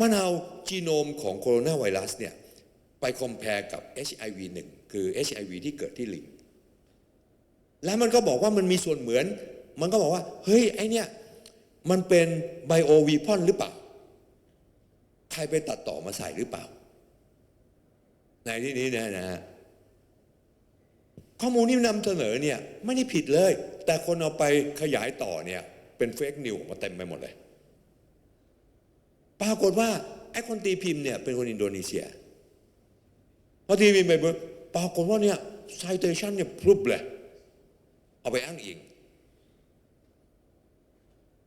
มันเอาจีโนมของโคโรนาไวรัสเนี่ยไปคอมเพลกับ HIV 1 คือ HIV ที่เกิดที่ลิง แล้วมันก็บอกว่ามันมีส่วนเหมือน มันก็บอกว่า เฮ้ย ไอเนี่ย มันเป็นไบโอวีพอนหรือเปล่า ใครไปตัดต่อมาใส่หรือเปล่า ในที่นี้นยนะฮะข้อมูลที่นำเสนอเนี่ย ไม่ได้ผิดเลย แต่คนเอาไปขยายต่อเนี่ย เป็นเฟกนิวมาเต็มไปหมดเลย ปรากฏว่าไอ้คนตีพิมพ์เนี่ยเป็นคนอินโดนีเซียพอตีพิมพ์ไปปุ๊บปรากฏว่าเนี่ยไซเตชันเนี่ยพรุบเลยเอาไปอ้างอิง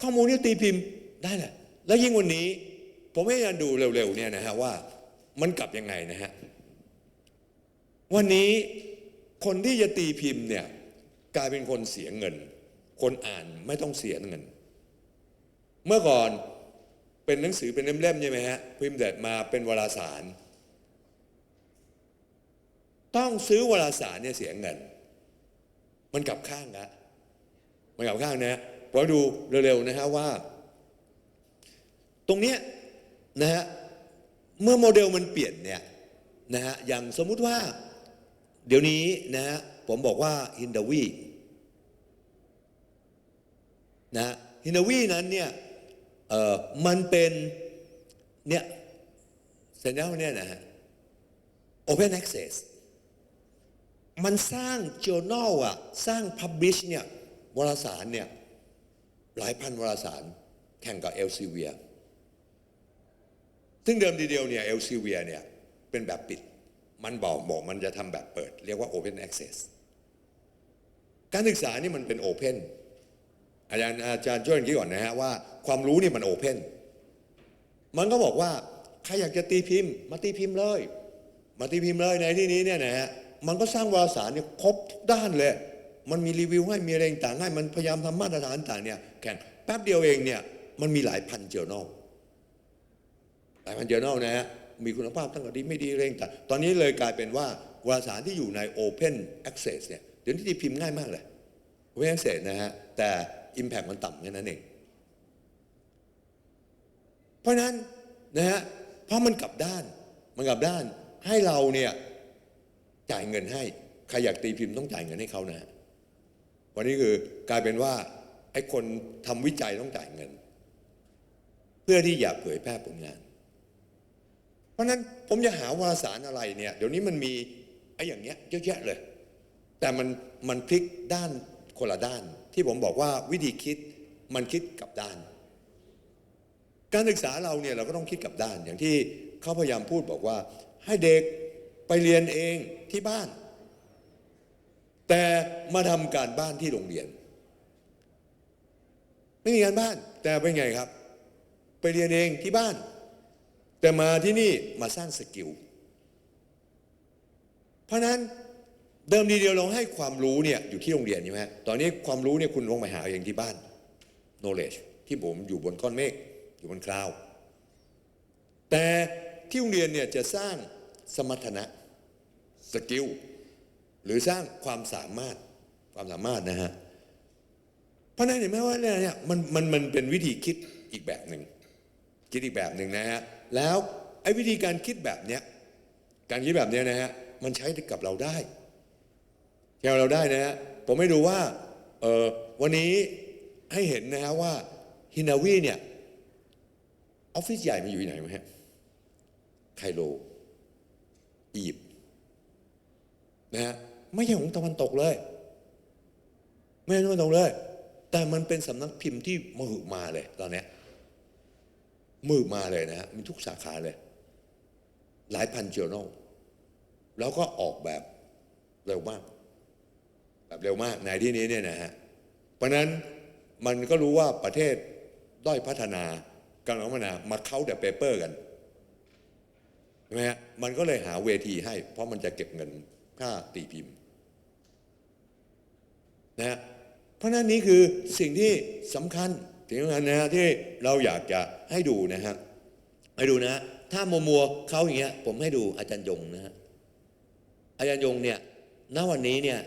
ข้อมูลที่ตีพิมพ์ได้แหละ แล้วยิ่งวันนี้ ผมให้ยันดูเร็วๆเนี่ยนะฮะว่ามันกลับยังไงนะฮะ วันนี้คนที่จะตีพิมพ์เนี่ยกลายเป็นคนเสียเงิน คนอ่านไม่ต้องเสียเงิน เมื่อก่อน เป็นหนังสือเป็นเล่มๆใช่ไหมฮะพิมพ์เด็ดมาเป็นวารสาร ต้องซื้อวารสารเนี่ยเสียเงิน มันกลับข้างนะมันกลับข้างนะพอดูเร็วๆนะฮะว่า ตรงเนี้ยนะฮะเมื่อโมเดลมันเปลี่ยนเนี่ยนะฮะอย่างสมมุติว่า เดี๋ยวนี้นะฮะผมบอกว่าฮินดาวีนะฮินดาวีนั้นเนี่ย เอ่อมันเป็นเนี่ยสัญญาเนี่ยนะฮะ Open Access มันสร้าง journal อะ สร้าง publish เนี่ยวารสารเนี่ย หลายพันวารสารแข่งกับเอลซีเวียซึ่งเดิมทีเดียวเนี่ยเอลซีเวียเนี่ย เป็นแบบปิด มันบอกบอกมันจะทำแบบเปิด เรียกว่า Open Access การศึกษานี่มันเป็น Open อาจารย์อาจารย์ช่วยกันคิดก่อนนะฮะว่า ความรู้นี่มัน Open มันก็บอกว่าใครอยากจะตีพิมพ์มาตีพิมพ์เลย มาตีพิมพ์เลยในที่นี้เนี่ยนะฮะมันก็สร้างวารสารเนี่ยครบทุกด้านเลย มันมีรีวิวให้มีอะไรต่างให้มันพยายามทำมาตรฐานต่างเนี่ยแข่งแป๊บเดียวเองเนี่ยมันมีหลายพันเจอร์นลหลายพันเจอร์นลนะฮะมีคุณภาพตั้งแต่ดีไม่ดีเร่งแต่ตอนนี้เลยกลายเป็นว่าวารสารที่อยู่ใน Open Access เนี่ยเดี๋ยวนี้ตีพิมพ์ง่ายมากเลย Open Access นะฮะแต่ Impact มันต่ำแค่นั้นเอง เพราะนั้นนะฮะเพราะมันกลับด้านมันกลับด้านให้เราเนี่ยจ่ายเงินให้ใครอยากตีพิมพ์ต้องจ่ายเงินให้เขานะฮะวันนี้คือกลายเป็นว่าไอ้คนทำวิจัยต้องจ่ายเงิน เพื่อที่อยากเผยแพร่ผลงาน เพราะนั้นผมจะหาวารสารอะไรเนี่ยเดี๋ยวนี้มันมีไอ้อย่างเงี้ยเยอะแยะเลย แต่มันมันพลิกด้านคนละด้าน ที่ผมบอกว่าวิธีคิดมันคิดกลับด้าน การศึกษาเราเนี่ยเราก็ต้องคิดกับด้าน อย่างที่เขาพยายามพูดบอกว่า ให้เด็กไปเรียนเองที่บ้าน แต่มาทำการบ้านที่โรงเรียน ไม่มีการบ้าน แต่เป็นไงครับ ไปเรียนเองที่บ้าน แต่มาที่นี่มาสร้างสกิลเพราะนั้นเดิมทีเดียวเราให้ความรู้เนี่ยอยู่ที่โรงเรียนใช่ไหมตอนนี้ความรู้เนี่ยคุณลงไปหาเองที่บ้าน knowledge ที่ผมอยู่บนก้อนเมฆ อยู่บนคลาว แต่ที่โรงเรียนเนี่ยจะสร้างสมรรถนะสกิลหรือสร้างความสามารถความสามารถนะฮะเพราะนั้นเห็นไหมว่าเนี่ยมันมันมันเป็นวิธีคิดอีกแบบหนึ่งคิดอีกแบบหนึ่งนะฮะแล้วไอ้วิธีการคิดแบบเนี้ยการคิดแบบเนี้ยนะฮะมันใช้กับเราได้ใช้กับเราได้นะฮะผมไม่ดูว่าเออวันนี้ให้เห็นนะฮะว่าฮินาวีเนี่ย ออฟฟิศใหญ่มันอยู่ที่ไหนไหมฮะ ไคโรอียิปต์นะฮะไม่ใช่ของตะวันตกเลย ไม่ใช่ตะวันตกเลย แต่มันเป็นสำนักพิมพ์ที่มหึมาเลย ตอนนี้มือมาเลยนะฮะมีทุกสาขาเลย หลายพันเจอร์นลแล้วก็ออกแบบเร็วมาก แบบเร็วมากในที่นี้เนี่ยนะฮะเพราะนั้นมันก็รู้ว่าประเทศด้อยพัฒนา กำลังพัฒนามาเข้าแต่เปเปอร์กันใช่ไหมฮะมันก็เลยหาเวทีให้ เพราะมันจะเก็บเงินค่าตีพิมพ์นะฮะเพราะนั้นนี่คือสิ่งที่สำคัญสิ่งสำคัญนะฮะที่เราอยากจะให้ดูนะฮะให้ดูนะฮะถ้ามัวมัวเขาอย่างเงี้ย ผมให้ดูอาจารย์ยงนะฮะอาจารย์ยงเนี่ยณวันนี้เนี่ย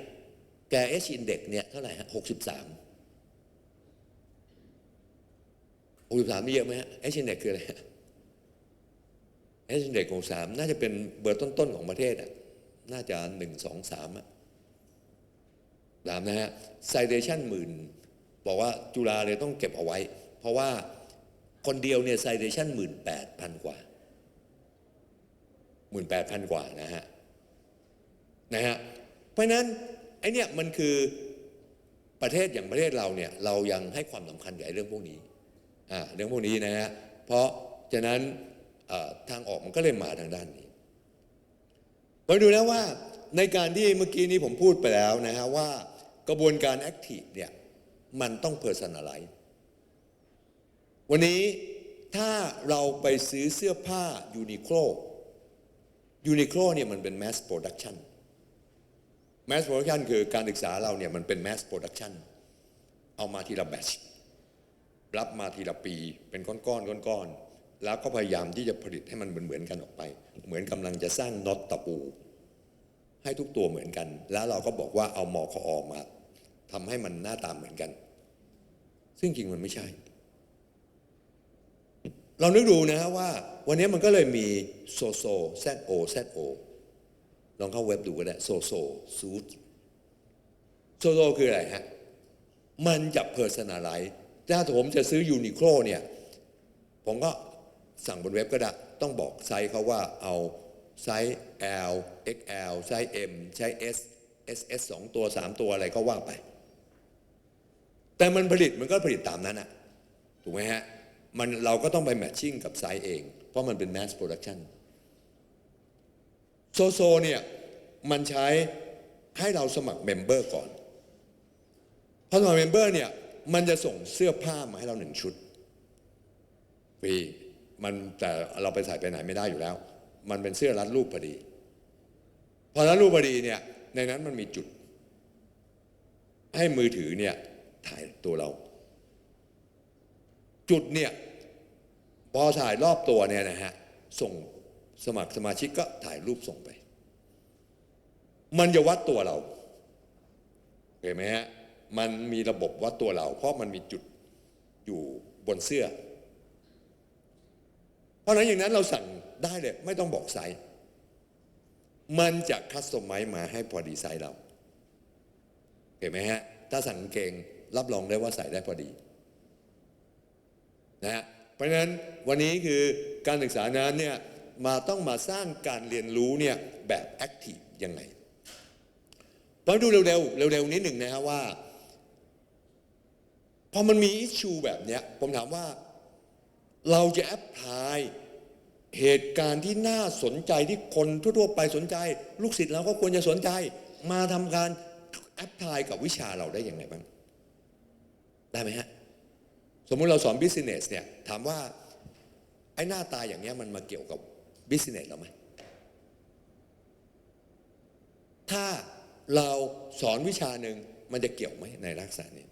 แกเอชอินเด็กเนี่ยเท่าไหร่ฮะหกสิบสาม หกสิบสามนี่เยอะไหมฮะเอชอินเด็กคืออะไรเอชเด็กของสามน่าจะเป็นเบอร์ต้นๆของประเทศอะน่าจะหนึ่งสองสามอะสามนะฮะไซเดชันหมื่นบอกว่าจุฬาเลยต้องเก็บเอาไว้ เพราะว่าคนเดียวเนี่ยไซเดชันหมื่นแปดพันกว่าหมื่นแปดพันกว่านะฮะนะฮะเพราะนั้นไอเนี่ยมันคือประเทศอย่างประเทศเราเนี่ยเรายังให้ความสำคัญกับไอ้เรื่องพวกนี้ เรื่องพวกนี้นะฮะเพราะฉะนั้นทางออกมันก็เลยมาทางด้านนี้มาดูแล้วว่าในการที่เมื่อกี้นี้ผมพูดไปแล้วนะฮะว่ากระบวนการแอคทีฟเนี่ยมันต้องเพอร์ซัน a ไลวันนี้ถ้าเราไปซื้อเสื้อผ้ายูนิโคลยูนิโคลเนี่ยมันเป็นแมสโปรดักชันแมสโปรดักชันคือการศึกษาเราเนี่ยมันเป็นแมสโปรดักชันเอามาทีละแบช รับมาทีละปีเป็นก้อนๆก้อนๆแล้วก็พยายามที่จะผลิตให้มันเหมือนๆกันออกไป เหมือนกำลังจะสร้างน็อตตะปู ให้ทุกตัวเหมือนกัน แล้วเราก็บอกว่าเอามอคออมาทำให้มันหน้าตาเหมือนกัน ซึ่งจริงมันไม่ใช่ เรานึกดูนะว่า วันนี้มันก็เลยมีโซโซแซโอแซโอลองเข้าเว็บดูก็ได้โซโซซูดโซโซคืออะไรฮะมันจะเพอร์ o น a ไล z e ถ้าผมจะซื้อยูนิโคลเนี่ย ผมก็สั่งบนเว็บก็ได้ ต้องบอกไซส์เขาว่าเอาไซส์ L XL ไซส์ M ใช้ S SS สองตัว 3 ตัวอะไรก็ว่าไป แต่มันผลิตมันก็ผลิตตามนั้นอะถูกไหมฮะ มันเราก็ต้องไปแมทชิ่งกับไซส์เอง เพราะมันเป็น mass production โซโซเนี่ย มันใช้ให้เราสมัครเมมเบอร์ก่อนพอสมัครเมมเบอร์เนี่ย มันจะส่งเสื้อผ้ามาให้เราหนึ่งชุดฟรีมันแต่เราไปใส่ไปไหนไม่ได้อยู่แล้ว มันเป็นเสื้อรัดรูปพอดี พอรัดรูปพอดีเนี่ย ในนั้นมันมีจุด ให้มือถือเนี่ยถ่ายตัวเรา จุดเนี่ยพอถ่ายรอบตัวเนี่ยนะฮะส่งสมัครสมาชิกก็ถ่ายรูปส่งไป มันจะวัดตัวเราเห็นไหมฮะ มันมีระบบวัดตัวเรา เพราะมันมีจุดอยู่บนเสื้อ เพราะนั้นอย่างนั้นเราสั่งได้เลยไม่ต้องบอกไซส์มันจะคัสตอมไมซ์มาให้พอดีไซส์เราเห็นไหมฮะ ถ้าสั่งเกงรับรองได้ว่าใส่ได้พอดีนะฮะเพราะฉะนั้นวันนี้คือการศึกษานั้นเนี่ยมาต้องมาสร้างการเรียนรู้เนี่ยแบบแอคทีฟยังไงมาดูเร็วๆเร็วๆนิดหนึ่งนะฮะว่า พอมันมีอิชชูแบบเนี้ยผมถามว่า เราจะแอพพลายเหตุการณ์ที่น่าสนใจที่คนทั่วๆไปสนใจ ลูกศิษย์เราก็ควรจะสนใจ มาทำการแอพพลายกับวิชาเราได้อยังไงบ้าง ได้ไหมฮะ สมมุติเราสอนบิสเนสเนี่ยถามว่า ไอ้หน้าตาอย่างเนี้ยมันมาเกี่ยวกับบิสเนสเราไหมถ้าเราสอนวิชาหนึ่งมันจะเกี่ยวไหมในลักษณะนี้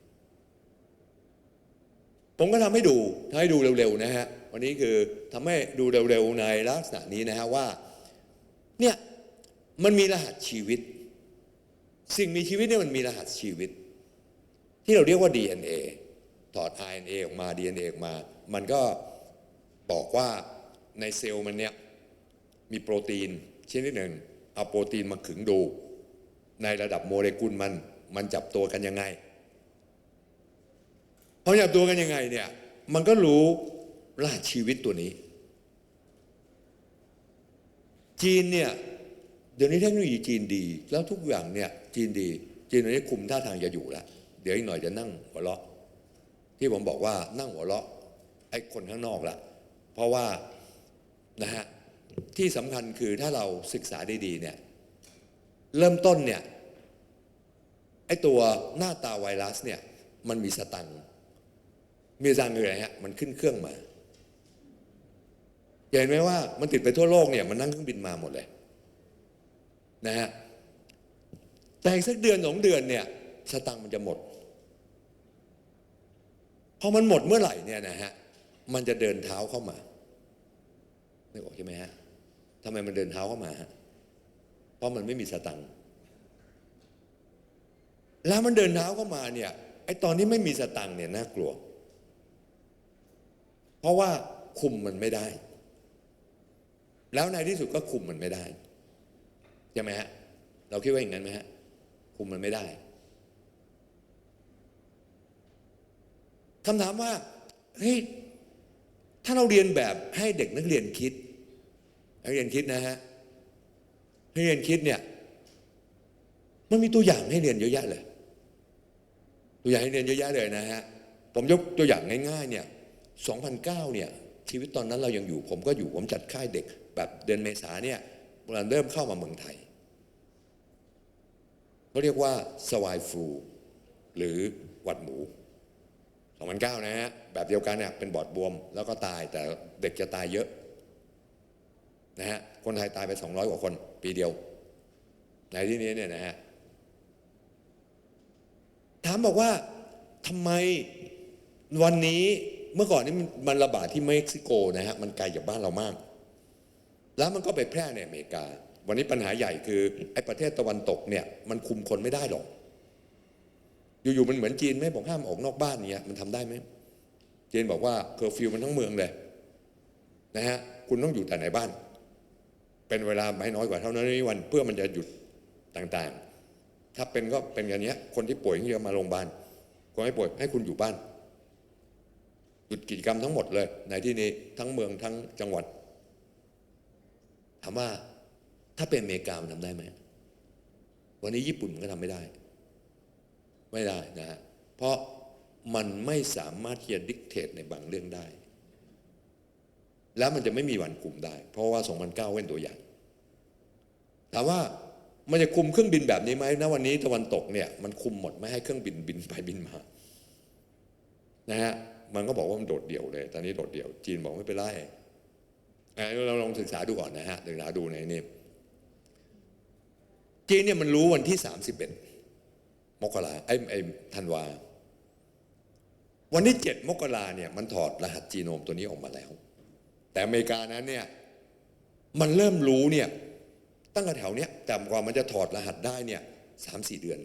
ผมก็ทำให้ดูทำให้ดูเร็วๆนะฮะ วันนี้คือทำให้ดูเร็วๆในลักษณะนี้นะฮะว่า เนี่ยมันมีรหัสชีวิต สิ่งมีชีวิตเนี่ยมันมีรหัสชีวิต ที่เราเรียกว่า DNA ถอด RNA ออกมา DNA ออกมา มันก็บอกว่าในเซลล์มันเนี่ยมีโปรตีนชนิดหนึ่งเอาโปรตีนมาขึงดู ในระดับโมเลกุลมันมันจับตัวกันยังไง พอจับตัวกันยังไงเนี่ย มันก็รู้รหัสชีวิตตัวนี้ จีนเนี่ยเดี๋ยวนี้เทคโนโลยีจีนดี แล้วทุกอย่างเนี่ยจีนดี จีนตอนนี้คุมท่าทางจะอยู่แล้วเดี๋ยวอีกหน่อยจะนั่งหัวเราะ ที่ผมบอกว่านั่งหัวเราะไอ้คนข้างนอกละเพราะว่านะฮะที่สำคัญคือถ้าเราศึกษาดีๆเนี่ยเริ่มต้นเนี่ยไอ้ตัวหน้าตาไวรัสเนี่ยมันมีสตังค์ มีสตังค์คืออะไรฮะมันขึ้นเครื่องมาเห็นไหมว่ามันติดไปทั่วโลกเนี่ยมันนั่งเครื่องบินมาหมดเลยนะฮะแต่อีกสักเดือนสองเดือนเนี่ยสตังค์มันจะหมดพอมันหมดเมื่อไหร่เนี่ยนะฮะมันจะเดินเท้าเข้ามาไม่บอกใช่ไหมฮะทำไมมันเดินเท้าเข้ามาฮะเพราะมันไม่มีสตังค์แล้วมันเดินเท้าเข้ามาเนี่ยไอ้ตอนนี้ไม่มีสตังค์เนี่ยน่ากลัว เพราะว่าคุมมันไม่ได้ แล้วในที่สุดก็คุมมันไม่ได้ใช่ไหมฮะเราคิดว่าอย่างนั้นไหมฮะคุมมันไม่ได้คำถามว่าเฮ้ยถ้าเราเรียนแบบให้เด็กนักเรียนคิดนักเรียนคิดนะฮะให้เรียนคิดเนี่ยมันมีตัวอย่างให้เรียนเยอะแยะเลย ตัวอย่างให้เรียนเยอะแยะเลยนะฮะผมยกตัวอย่างง่ายๆเนี่ย 2009 เนี่ยชีวิตตอนนั้นเรายังอยู่ ผมก็อยู่ผมจัดค่ายเด็ก แบบเดือนเมษาเนี่ยเราเริ่มเข้ามาเมืองไทยเขาเรียกว่าสวายฟลูหรือหวัดหมู 2009 นะฮะแบบเดียวกันเนี่ยเป็นบอดบวมแล้วก็ตายแต่เด็กจะตายเยอะนะฮะคนไทยตายไป 200 กว่าคนปีเดียว ในที่นี้เนี่ยนะฮะถามบอกว่าทำไมวันนี้ เมื่อก่อนนี้มันระบาดที่เม็กซิโกนะฮะมันไกลจากบ้านเรามาก แล้วมันก็ไปแพร่ในอเมริกา วันนี้ปัญหาใหญ่คือไอ้ประเทศตะวันตกเนี่ยมันคุมคนไม่ได้หรอก อยู่ๆมันเหมือนจีนไหมบอกห้ามออกนอกบ้านเนี่ยมันทำได้ไหมจีนบอกว่าเคอร์ฟิวมันทั้งเมืองเลยนะฮะคุณต้องอยู่แต่ในบ้าน เป็นเวลาไม่น้อยกว่าเท่านั้นวันเพื่อมันจะหยุดต่างๆ ถ้าเป็นก็เป็นอย่างนี้ยคนที่ป่วยที่จะมาโรงพยาบาลคนไม่ป่วยให้คุณอยู่บ้าน หยุดกิจกรรมทั้งหมดเลยในที่นี้ทั้งเมืองทั้งจังหวัด ถามว่าถ้าเป็นอเมริกามันทำได้ไหมวันนี้ญี่ปุ่นมันก็ทำไม่ได้ ไม่ได้นะฮะเพราะมันไม่สามารถที่จะดิกเทตในบางเรื่องได้ แล้วมันจะไม่มีวันคุมได้ เพราะว่า 2009 เว้นตัวอย่างถามว่ามันจะคุมเครื่องบินแบบนี้ไหมณวันนี้ตะวันตกเนี่ยมันคุมหมดไม่ให้เครื่องบินบินไปบินมานะฮะ มันก็บอกว่ามันโดดเดี่ยวเลย ตอนนี้โดดเดี่ยว จีนบอกไม่เป็นไรเอ่เราลองศึกษาดูก่อนนะฮะศึกษาดูในนี้จีนเนี่ยมันรู้วันที่ 31 มกราไอ้ไอ้ธันวา วันที่ 7 มกราเนี่ยมันถอดรหัสจีโนมตัวนี้ออกมาแล้ว แต่อเมริกานั้นเนี่ยมันเริ่มรู้เนี่ยตั้งแต่แถวเนี้ยแต่กว่ามันจะถอดรหัสได้เนี่ยสามสี่เดือน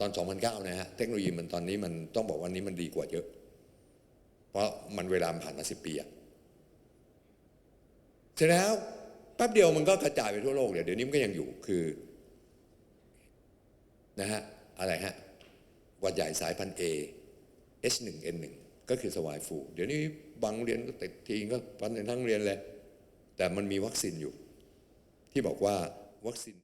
ตอน 2009 นะฮะเทคโนโลยีมันตอนนี้มันต้องบอกวันนี้มันดีกว่าเยอะ เพราะมันเวลาผ่านมาสิบปีอะเสร็จแล้วแป๊บเดียวมันก็กระจายไปทั่วโลกเลยเดี๋ยวนี้มันก็ยังอยู่คือนะฮะอะไรฮะวัดใหญ่สายพันธุ์ A H1N1 ก็คือสวายฟูเดี๋ยวนี้บางโรงเรียนก็ติดทีก็พันในทั้งโรงเรียนเลย แต่มันมีวัคซีนอยู่ ที่บอกว่าวัคซีน